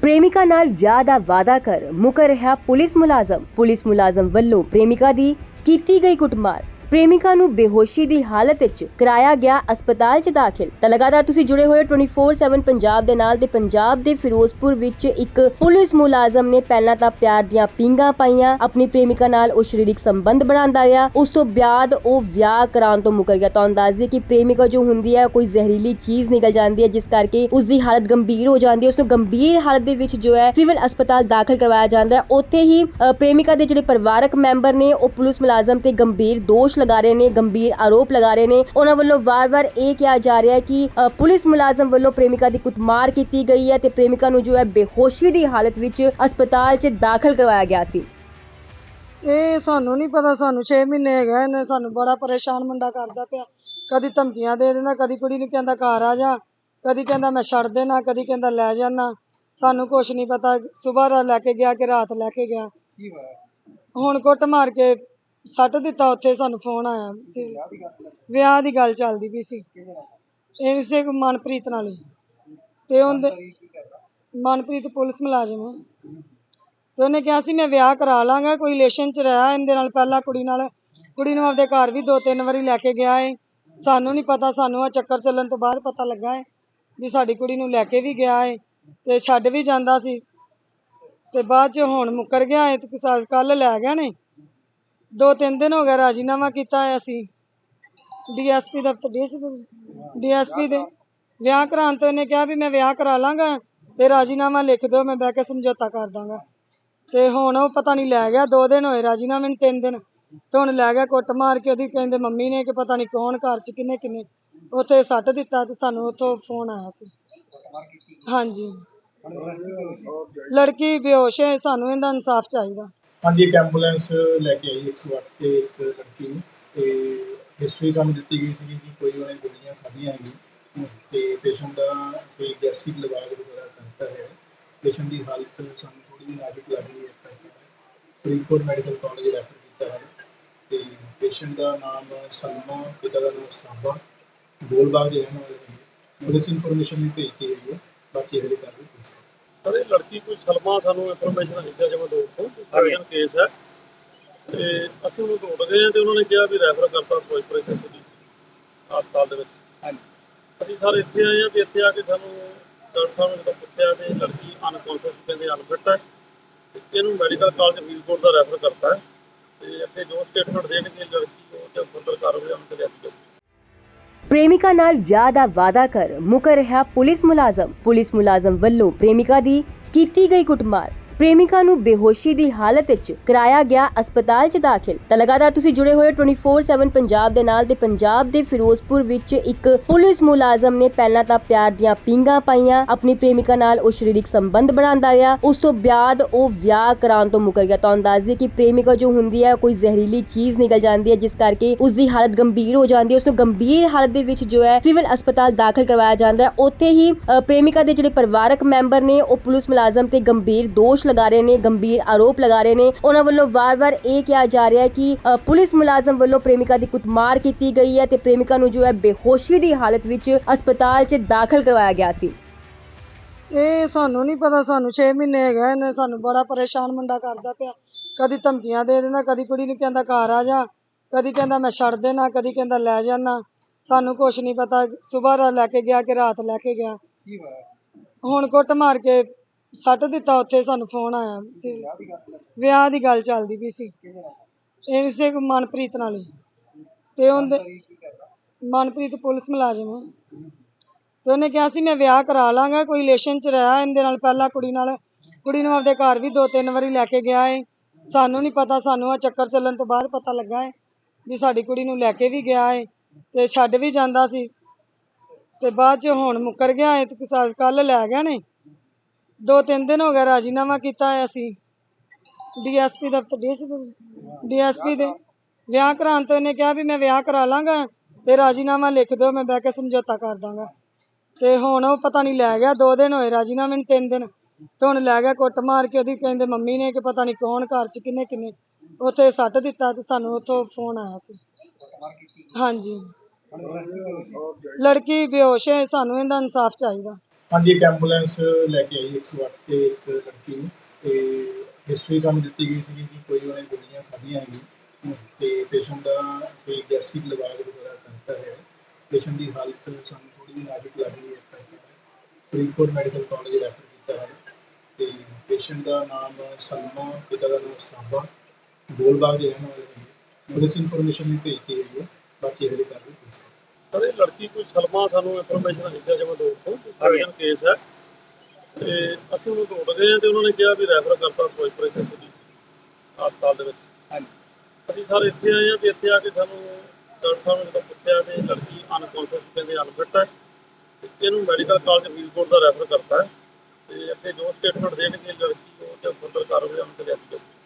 ਪ੍ਰੇਮਿਕਾ ਨਾਲ ਵਿਆਹ ਦਾ ਵਾਅਦਾ ਕਰ ਮੁਕਰ ਰਿਹਾ ਪੁਲਿਸ ਮੁਲਾਜ਼ਮ। ਪੁਲਿਸ ਮੁਲਾਜ਼ਮ ਵੱਲੋਂ ਪ੍ਰੇਮਿਕਾ ਦੀ ਕੀਤੀ ਗਈ ਕੁੱਟਮਾਰ। ਪ੍ਰੇਮਿਕਾ ਨੂੰ ਬੇਹੋਸ਼ੀ ਦੀ ਹਾਲਤ ਵਿੱਚ ਕਰਾਇਆ ਗਿਆ ਹਸਪਤਾਲ 'ਚ ਦਾਖਲ। ਤਾਂ ਲਗਾਤਾਰ ਤੁਸੀਂ ਜੁੜੇ ਹੋਏ 24/7 ਪੰਜਾਬ ਦੇ ਨਾਲ ਤੇ ਪੰਜਾਬ ਦੇ ਫਿਰੋਜ਼ਪੁਰ ਵਿੱਚ ਇੱਕ ਪੁਲਿਸ ਮੁਲਾਜ਼ਮ ਨੇ ਪਹਿਲਾਂ ਤਾਂ ਪਿਆਰ ਦੀਆਂ ਪਿੰਗਾ ਪਾਈਆਂ, ਆਪਣੀ ਪ੍ਰੇਮਿਕਾ ਨਾਲ ਉਹ ਸਰੀਰਕ ਸੰਬੰਧ ਬਣਾਉਂਦਾ ਰਿਹਾ। ਉਸ ਤੋਂ ਬਾਅਦ ਉਹ ਵਿਆਹ ਕਰਾਉਣ ਤੋਂ ਮੁਕਰ ਗਿਆ। ਤੁਹਾਨੂੰ ਦੱਸ ਕਿ ਪ੍ਰੇਮਿਕਾ ਜੋ ਹੁੰਦੀ ਹੈ, ਕੋਈ ਜ਼ਹਿਰੀਲੀ ਚੀਜ਼ ਨਿਕਲ ਜਾਂਦੀ ਹੈ, ਜਿਸ ਕਰਕੇ ਉਸ ਦੀ ਹਾਲਤ ਗੰਭੀਰ ਹੋ ਜਾਂਦੀ ਹੈ। ਉਸ ਨੂੰ ਗੰਭੀਰ ਹਾਲਤ ਦੇ ਵਿੱਚ ਜੋ ਹੈ, ਸਿਵਲ ਹਸਪਤਾਲ ਦਾਖਲ ਕਰਵਾਇਆ ਜਾਂਦਾ ਹੈ। ਉੱਥੇ ਹੀ ਪ੍ਰੇਮਿਕਾ ਦੇ ਜਿਹੜੇ ਪਰਿਵਾਰਕ ਮੈਂਬਰ ਨੇ, ਉਹ ਪੁਲਿਸ ਮੁਲਾਜ਼ਮ ਤੇ ਗੰਭੀਰ ਦੋਸ਼ ਲਗਾ ਰਹੇ ਨੇ ਗੰਭੀਰ ਆਰੋਪ ਲਗਾ ਰਹੇ ਨੇ ਉਹਨਾਂ ਵੱਲੋਂ ਵਾਰ-ਵਾਰ ਇਹ ਕਿਹਾ ਜਾ ਰਿਹਾ ਹੈ ਕਿ ਪੁਲਿਸ ਮੁਲਾਜ਼ਮ ਵੱਲੋਂ ਪ੍ਰੇਮਿਕਾ ਦੀ ਕੁੱਟਮਾਰ ਕੀਤੀ ਗਈ ਹੈ ਤੇ ਪ੍ਰੇਮਿਕਾ ਨੂੰ ਜੋ ਹੈ ਬੇਹੋਸ਼ੀ ਦੀ ਹਾਲਤ ਵਿੱਚ ਹਸਪਤਾਲ 'ਚ ਦਾਖਲ ਕਰਵਾਇਆ ਗਿਆ ਸੀ ਇਹ ਸਾਨੂੰ ਨਹੀਂ ਪਤਾ ਸਾਨੂੰ 6 ਮਹੀਨੇ ਹੈਗਾ ਇਹਨੇ ਸਾਨੂੰ ਬੜਾ ਪਰੇਸ਼ਾਨ ਮੁੰਡਾ ਕਰਦਾ ਪਿਆ ਕਦੀ ਧਮਕੀਆਂ ਦੇ ਦਿੰਦਾ ਕਦੀ ਕੁੜੀ ਨੂੰ ਕਹਿੰਦਾ ਘਰ ਆ ਜਾ ਕਦੀ ਕਹਿੰਦਾ ਮੈਂ ਛੱਡ ਦੇਣਾ ਕਦੀ ਕਹਿੰਦਾ ਲੈ ਜਾਣਾ ਸਾਨੂੰ ਕੁਝ ਨਹੀਂ ਪਤਾ ਸਵੇਰ ਲੈ ਕੇ ਗਿਆ ਕਿ ਰਾਤ ਲੈ ਕੇ ਗਿਆ ਹੁਣ ਕੁੱਟ ਮਾਰ ਕੇ ਸੱਟ ਦਿੱਤਾ ਉੱਥੇ, ਸਾਨੂੰ ਫੋਨ ਆਇਆ ਸੀ। ਵਿਆਹ ਦੀ ਗੱਲ ਚੱਲਦੀ ਪਈ ਸੀ। ਇਹ ਇਸੇ ਮਨਪ੍ਰੀਤ ਨਾਲ ਹੀ। ਤੇ ਉਹਦੇ ਮਨਪ੍ਰੀਤ ਪੁਲਿਸ ਮੁਲਾਜ਼ਮ ਹੈ। ਤੇ ਉਹਨੇ ਕਿਹਾ ਸੀ, ਮੈਂ ਵਿਆਹ ਕਰਾ ਲਾਂਗਾ, ਕੋਈ ਰਿਲੇਸ਼ਨ ਚ ਰਿਹਾ ਇਹਦੇ ਨਾਲ ਪਹਿਲਾਂ ਕੁੜੀ ਨਾਲ, ਕੁੜੀ ਨੂੰ ਆਪਦੇ ਘਰ ਵੀ ਦੋ ਤਿੰਨ ਵਾਰੀ ਲੈ ਕੇ ਗਿਆ ਏ। ਸਾਨੂੰ ਨਹੀਂ ਪਤਾ, ਸਾਨੂੰ ਆ ਚੱਕਰ ਚੱਲਣ ਤੋਂ ਬਾਅਦ ਪਤਾ ਲੱਗਾ ਏ ਵੀ ਸਾਡੀ ਕੁੜੀ ਨੂੰ ਲੈ ਕੇ ਵੀ ਗਿਆ ਏ ਤੇ ਛੱਡ ਵੀ ਜਾਂਦਾ ਸੀ। ਤੇ ਬਾਅਦ ਚ ਹੁਣ ਮੁੱਕਰ ਗਿਆ ਏ, ਤੇ ਕੱਲ ਲੈ ਗਿਆ ਨੇ। ਦੋ ਤਿੰਨ ਦਿਨ ਹੋ ਗਿਆ ਰਾਜੀਨਾਮਾ ਕੀਤਾ ਹੈ ਅਸੀਂ ਡੀਐਸਪੀ ਦਫ਼ਤਰ ਡੀਐਸਪੀ ਦੇ ਵਿਆਹ ਕਰਾਉਣ ਤੋਂ ਇਹਨੇ ਕਿਹਾ ਵੀ ਮੈਂ ਵਿਆਹ ਕਰਾ ਲਾਂਗਾ ਤੇ ਰਾਜੀਨਾਮਾ ਲਿਖ ਦਿਓ, ਮੈਂ ਬਹਿ ਕੇ ਸਮਝੌਤਾ ਕਰ ਦਾਂਗਾ। ਤੇ ਹੁਣ ਉਹ ਪਤਾ ਨਹੀਂ ਲੈ ਗਿਆ, ਦੋ ਦਿਨ ਹੋਏ ਰਾਜੀਨਾਮੇ ਨੂੰ ਤਿੰਨ ਦਿਨ। ਤੇ ਹੁਣ ਲੈ ਗਿਆ ਕੁੱਟ ਮਾਰ ਕੇ, ਉਹਦੀ ਕਹਿੰਦੇ ਮੰਮੀ ਨੇ ਕਿ ਪਤਾ ਨਹੀਂ ਕੌਣ ਘਰ ਚ ਕਿੰਨੇ ਕਿੰਨੇ ਉੱਥੇ ਸੱਟ ਦਿੱਤਾ ਤੇ ਸਾਨੂੰ ਉੱਥੋਂ ਫੋਨ ਆਇਆ ਸੀ। ਹਾਂਜੀ। ਲੜਕੀ ਬੇਹੋਸ਼ ਹੈ, ਸਾਨੂੰ ਇਹਦਾ ਇਨਸਾਫ ਚਾਹੀਦਾ। ਹਾਂਜੀ, ਇੱਕ ਐਂਬੂਲੈਂਸ ਲੈ ਕੇ ਆਈ 108 ਤੇ ਇੱਕ ਲੜਕੀ ਨੂੰ। ਤੇ ਹਿਸਟਰੀ ਸਾਨੂੰ ਦਿੱਤੀ ਗਈ ਸੀ ਕਿ ਕੋਈ ਉਹਨੇ ਗੋਲੀਆਂ ਖਾਧੀਆਂ ਹੈਗੀ ਤੇ ਪੇਸ਼ੈਂਟ ਦਾ ਕੋਈ ਗੈਸਟ੍ਰਿਕ ਲਵਾਜ਼ ਵਗੈਰਾ ਕਰਤਾ ਹੈ। ਪੇਸ਼ੈਂਟ ਦੀ ਹਾਲਤ ਸਾਨੂੰ ਥੋੜੀ ਜਿਹੀ ਨਾਜ਼ੁਕ ਲੱਗ ਰਹੀ ਹੈ ਇਸ ਕਰਕੇ। ਫਰੀਦਕੋਟ ਮੈਡੀਕਲ ਕਾਲਜ ਰੈਫਰ ਕੀਤਾ ਹੈ। ਤੇ ਪੇਸ਼ੈਂਟ ਦਾ ਨਾਮ ਸਲਮਾ, ਪਿਤਾ ਦਾ ਨਾਮ ਸਾਬਾ। ਗੋਲਬਾਗ ਦੇ ਰਹਿਣ ਵਾਲੇ ਪੁਲਿਸ ਇਨਫੋਰਮੇਸ਼ਨ ਵੀ ਭੇਜਤੀ ਹੋਈ ਹੈ ਬਾਕੀ ਹਲੇ ਕਰ ਸਰ ਇਹ ਲੜਕੀ ਕੋਈ ਸਲਮਾ ਸਾਨੂੰ ਇਨਫੋਰਮੇਸ਼ਨ ਆਈ ਸੀ ਜਮਾ ਦੋ ਤੋਂ ਅਰਜਨ ਕੇਸ ਹੈ। ਤੇ ਅਸੀਂ ਉਹਨੂੰ ਦੌੜ ਗਏ ਹਾਂ ਤੇ ਉਹਨਾਂ ਨੇ ਕਿਹਾ ਵੀ ਰੈਫਰ ਕਰਤਾ ਫਿਰੋਜ਼ਪੁਰ ਇੱਥੇ ਸਿਟੀ ਹਸਪਤਾਲ ਦੇ ਵਿੱਚ। ਹਾਂਜੀ। ਅਸੀਂ ਸਰ ਇੱਥੇ ਆਏ ਹਾਂ ਤੇ ਇੱਥੇ ਆ ਕੇ ਸਾਨੂੰ ਡਾਕਟਰ ਸਾਹਿਬ ਨੇ ਪੁੱਛਿਆ ਤੇ ਲੜਕੀ ਅਨਕੌਂਸ਼ੀਅਸ ਕਹਿੰਦੇ ਅਨਫਿਟ ਹੈ ਤੇ ਇਹਨੂੰ ਮੈਡੀਕਲ ਕਾਲਜ ਫਰੀਦਕੋਟ ਦਾ ਰੈਫਰ ਕਰਤਾ ਹੈ। ਤੇ ਅੱਗੇ ਜੋ ਸਟੇਟਮੈਂਟ ਦੇਣਗੇ ਲੜਕੀ ਉਹ ਤੇ ਫਰਦਰ ਕਾਰਵਾਈ ਉਹਨਾਂ ਤੇ ਲਿਆਂਦੀ ਜਾਊਗੀ। ਪ੍ਰੇਮਿਕਾ ਨਾਲ ਵਿਆਹ ਦਾ ਵਾਅਦਾ ਕਰ ਮੁਕਰ ਰਿਹਾ ਪੁਲਿਸ ਮੁਲਾਜ਼ਮ। ਪੁਲਿਸ ਮੁਲਾਜ਼ਮ ਵੱਲੋਂ ਪ੍ਰੇਮਿਕਾ ਦੀ ਕੀਤੀ ਗਈ ਕੁੱਟਮਾਰ। ਪ੍ਰੇਮਿਕਾ ਨੂੰ ਬੇਹੋਸ਼ੀ ਦੀ ਹਾਲਤ ਵਿੱਚ ਕਰਾਇਆ ਗਿਆ ਹਸਪਤਾਲ 'ਚ ਦਾਖਲ ਤਾਂ ਲਗਾਤਾਰ ਤੁਸੀਂ ਜੁੜੇ ਹੋਏ 24/7 ਪੰਜਾਬ ਦੇ ਨਾਲ ਤੇ ਪੰਜਾਬ ਦੇ ਫਿਰੋਜ਼ਪੁਰ ਵਿੱਚ ਇੱਕ ਪੁਲਿਸ ਮੁਲਾਜ਼ਮ ਨੇ ਪਹਿਲਾਂ ਤਾਂ ਪਿਆਰ ਦੀਆਂ ਪਿੰਗਾ ਪਾਈਆਂ ਆਪਣੀ ਪ੍ਰੇਮਿਕਾ ਨਾਲ ਉਹ ਸਰੀਰਕ ਸੰਬੰਧ ਬਣਾਉਂਦਾ ਰਿਹਾ ਉਸ ਤੋਂ ਬਾਅਦ ਉਹ ਵਿਆਹ ਕਰਾਉਣ ਤੋਂ ਮੁਕਰ ਗਿਆ ਤੁਹਾਨੂੰ ਦੱਸ ਕਿ ਪ੍ਰੇਮਿਕਾ ਜੋ ਹੁੰਦੀ ਹੈ ਕੋਈ ਜ਼ਹਿਰੀਲੀ ਚੀਜ਼ ਨਿਕਲ ਜਾਂਦੀ ਹੈ ਜਿਸ ਕਰਕੇ ਉਸ ਦੀ ਹਾਲਤ ਗੰਭੀਰ ਹੋ ਜਾਂਦੀ ਹੈ ਉਸ ਨੂੰ ਗੰਭੀਰ ਹਾਲਤ ਦੇ ਵਿੱਚ ਜੋ ਹੈ ਸਿਵਲ ਹਸਪਤਾਲ ਦਾਖਲ ਕਰਵਾਇਆ ਜਾਂਦਾ ਹੈ ਉੱਥੇ ਹੀ ਪ੍ਰੇਮਿਕਾ ਦੇ ਜਿਹੜੇ ਪਰਿਵਾਰਕ ਮੈਂਬਰ ਨੇ ਉਹ ਪੁਲਿਸ ਮੁਲਾਜ਼ਮ ਤੇ ਗੰਭੀਰ ਦੋਸ਼ ਲਗਾ ਰਹੇ ਨੇ ਗੰਭੀਰ ਆਰੋਪ ਲਗਾ ਰਹੇ ਨੇ ਉਹਨਾਂ ਵੱਲੋਂ ਵਾਰ-ਵਾਰ ਇਹ ਕਿਹਾ ਜਾ ਰਿਹਾ ਹੈ ਕਿ ਪੁਲਿਸ ਮੁਲਾਜ਼ਮ ਵੱਲੋਂ ਪ੍ਰੇਮਿਕਾ ਦੀ ਕੁੱਟਮਾਰ ਕੀਤੀ ਗਈ ਹੈ ਤੇ ਪ੍ਰੇਮਿਕਾ ਨੂੰ ਜੋ ਹੈ ਬੇਹੋਸ਼ੀ ਦੀ ਹਾਲਤ ਵਿੱਚ ਹਸਪਤਾਲ 'ਚ ਦਾਖਲ ਕਰਵਾਇਆ ਗਿਆ ਸੀ ਇਹ ਸਾਨੂੰ ਨਹੀਂ ਪਤਾ ਸਾਨੂੰ 6 ਮਹੀਨੇ ਹੈਗਾ ਇਹਨੇ ਸਾਨੂੰ ਬੜਾ ਪਰੇਸ਼ਾਨ ਮੁੰਡਾ ਕਰਦਾ ਪਿਆ ਕਦੀ ਧਮਕੀਆਂ ਦੇ ਦਿੰਦਾ ਕਦੀ ਕੁੜੀ ਨੂੰ ਕਹਿੰਦਾ ਘਰ ਆ ਜਾ ਕਦੀ ਕਹਿੰਦਾ ਮੈਂ ਛੱਡ ਦੇਣਾ ਕਦੀ ਕਹਿੰਦਾ ਲੈ ਜਾਣਾ ਸਾਨੂੰ ਕੁਝ ਨਹੀਂ ਪਤਾ ਸਵੇਰ ਲੈ ਕੇ ਗਿਆ ਕਿ ਰਾਤ ਲੈ ਕੇ ਗਿਆ ਹੁਣ ਕੁੱਟ ਮਾਰ ਕੇ ਸੱਟ ਦਿੱਤਾ ਉੱਥੇ, ਸਾਨੂੰ ਫੋਨ ਆਇਆ ਸੀ। ਵਿਆਹ ਦੀ ਗੱਲ ਚੱਲਦੀ ਪਈ ਸੀ। ਇਹ ਇਸੇ ਮਨਪ੍ਰੀਤ ਨਾਲ ਹੀ। ਤੇ ਉਹਦੇ ਮਨਪ੍ਰੀਤ ਪੁਲਿਸ ਮੁਲਾਜ਼ਮ ਹੈ ਤੇ ਉਹਨੇ ਕਿਹਾ ਸੀ, ਮੈਂ ਵਿਆਹ ਕਰਾ ਲਾਂਗਾ, ਕੋਈ ਰਿਲੇਸ਼ਨ ਚ ਰਿਹਾ ਇਹਦੇ ਨਾਲ। ਪਹਿਲਾਂ ਕੁੜੀ ਨਾਲ, ਕੁੜੀ ਨੂੰ ਆਪਦੇ ਘਰ ਵੀ ਦੋ ਤਿੰਨ ਵਾਰੀ ਲੈ ਕੇ ਗਿਆ ਏ। ਸਾਨੂੰ ਨਹੀਂ ਪਤਾ, ਸਾਨੂੰ ਆ ਚੱਕਰ ਚੱਲਣ ਤੋਂ ਬਾਅਦ ਪਤਾ ਲੱਗਾ ਏ ਵੀ ਸਾਡੀ ਕੁੜੀ ਨੂੰ ਲੈ ਕੇ ਵੀ ਗਿਆ ਏ ਤੇ ਛੱਡ ਵੀ ਜਾਂਦਾ ਸੀ। ਤੇ ਬਾਅਦ ਚ ਹੁਣ ਮੁੱਕਰ ਗਿਆ ਏ ਤੇ ਕੱਲ ਲੈ ਗਿਆ ਨੇ। ਦੋ ਤਿੰਨ ਦਿਨ ਹੋ ਗਿਆ ਰਾਜੀਨਾਮਾ ਕੀਤਾ ਹੈ ਅਸੀਂ ਡੀਐਸਪੀ ਦਫ਼ਤਰ ਡੀਐਸਪੀ ਦੇ ਵਿਆਹ ਕਰਾਉਣ ਤੋਂ ਇਹਨੇ ਕਿਹਾ ਵੀ ਮੈਂ ਵਿਆਹ ਕਰਾ ਲਾਂਗਾ ਤੇ ਰਾਜੀਨਾਮਾ ਲਿਖ ਦਿਓ, ਮੈਂ ਬਹਿ ਕੇ ਸਮਝੌਤਾ ਕਰ ਦਾਂਗਾ। ਤੇ ਹੁਣ ਉਹ ਪਤਾ ਨਹੀਂ ਲੈ ਗਿਆ, ਦੋ ਦਿਨ ਹੋਏ ਰਾਜੀਨਾਮੇ ਨੂੰ, ਤਿੰਨ ਦਿਨ। ਤੇ ਹੁਣ ਲੈ ਗਿਆ ਕੁੱਟ ਮਾਰ ਕੇ ਉਹਦੀ, ਕਹਿੰਦੇ ਮੰਮੀ ਨੇ ਕਿ ਪਤਾ ਨਹੀਂ ਕੌਣ ਘਰ ਚ ਕਿੰਨੇ ਕਿੰਨੇ, ਉੱਥੇ ਸੱਟ ਦਿੱਤਾ ਤੇ ਸਾਨੂੰ ਉੱਥੋਂ ਫੋਨ ਆਇਆ ਸੀ। ਹਾਂਜੀ। ਲੜਕੀ ਬੇਹੋਸ਼ ਹੈ, ਸਾਨੂੰ ਇਹਦਾ ਇਨਸਾਫ ਚਾਹੀਦਾ। ਹਾਂਜੀ, ਇੱਕ ਐਂਬੂਲੈਂਸ ਲੈ ਕੇ ਆਈ 108 ਤੇ ਇੱਕ ਲੜਕੀ ਨੂੰ। ਤੇ ਹਿਸਟਰੀ ਸਾਨੂੰ ਦਿੱਤੀ ਗਈ ਸੀ ਕਿ ਕੋਈ ਉਹਨੇ ਗੋਲੀਆਂ ਖਾਧੀਆਂ ਹੈਗੀਆਂ ਤੇ ਪੇਸ਼ੈਂਟ ਦਾ ਅਸੀਂ ਗੈਸਟ੍ਰਿਕ ਲਵਾਜ ਵਗੈਰਾ ਕਰਤਾ ਹੈ। ਪੇਸ਼ੈਂਟ ਦੀ ਹਾਲਤ ਸਾਨੂੰ ਥੋੜੀ ਜਿਹੀ ਨਾਜ਼ੁਕ ਲੱਗ ਰਹੀ ਹੈ ਇਸ ਕਰਕੇ। ਫਰੀਦਕੋਟ ਮੈਡੀਕਲ ਕਾਲਜ ਰੈਫਰ ਕੀਤਾ ਹੈ। ਤੇ ਪੇਸ਼ੈਂਟ ਦਾ ਨਾਮ ਸਲਮਾ, ਪਿਤਾ ਦਾ ਨਾਮ ਸਾਬਾ। ਗੋਲਬਾਗ ਦੇ ਰਹਿਣ ਵਾਲੇ ਨੇ। ਪੁਲਿਸ ਇਨਫੋਰਮੇਸ਼ਨ ਵੀ ਭੇਜਤੀ ਗਈ ਹੈ। ਬਾਕੀ ਅਗਲੀ ਕਾਰਵਾਈ ਪੁਲਿਸ ਸਰ ਇਹ ਲੜਕੀ ਕੋਈ ਸਲਮਾ ਸਾਨੂੰ ਇਨਫੋਰਮੇਸ਼ਨ ਆਈ ਸੀ ਜਮਾ ਅਰਜਨ ਕੇਸ ਹੈ। ਤੇ ਅਸੀਂ ਉਹਨੂੰ ਢੂੰਡ ਗਏ ਹਾਂ ਤੇ ਉਹਨਾਂ ਨੇ ਕਿਹਾ ਵੀ ਰੈਫਰ ਕਰਤਾ ਫਿਰੋਜ਼ਪੁਰ ਦੇ ਸਿਟੀ ਹਸਪਤਾਲ ਦੇ ਵਿੱਚ। ਅਸੀਂ ਸਾਰੇ ਇੱਥੇ ਆਏ ਹਾਂ ਤੇ ਇੱਥੇ ਆ ਕੇ ਸਾਨੂੰ ਡਾਕਟਰ ਸਾਹਿਬ ਨੇ ਜਦੋਂ ਪੁੱਛਿਆ ਤੇ ਲੜਕੀ ਅਨਕੌਂਸ਼ੀਅਸ ਕਹਿੰਦੇ ਅਨਫਿਟ ਹੈ ਇਹਨੂੰ ਮੈਡੀਕਲ ਕਾਲਜ ਫਰੀਦਕੋਟ ਦਾ ਰੈਫਰ ਕਰਤਾ ਹੈ। ਤੇ ਅੱਗੇ ਜੋ ਸਟੇਟਮੈਂਟ ਦੇਣਗੇ ਲੜਕੀ ਉਹ ਤੇ ਫਰਦਰ ਕਾਰਵਾਈ ਉਹਨਾਂ ਤੇ ਲਿਆਂਦੀ ਜਾਊਗੀ।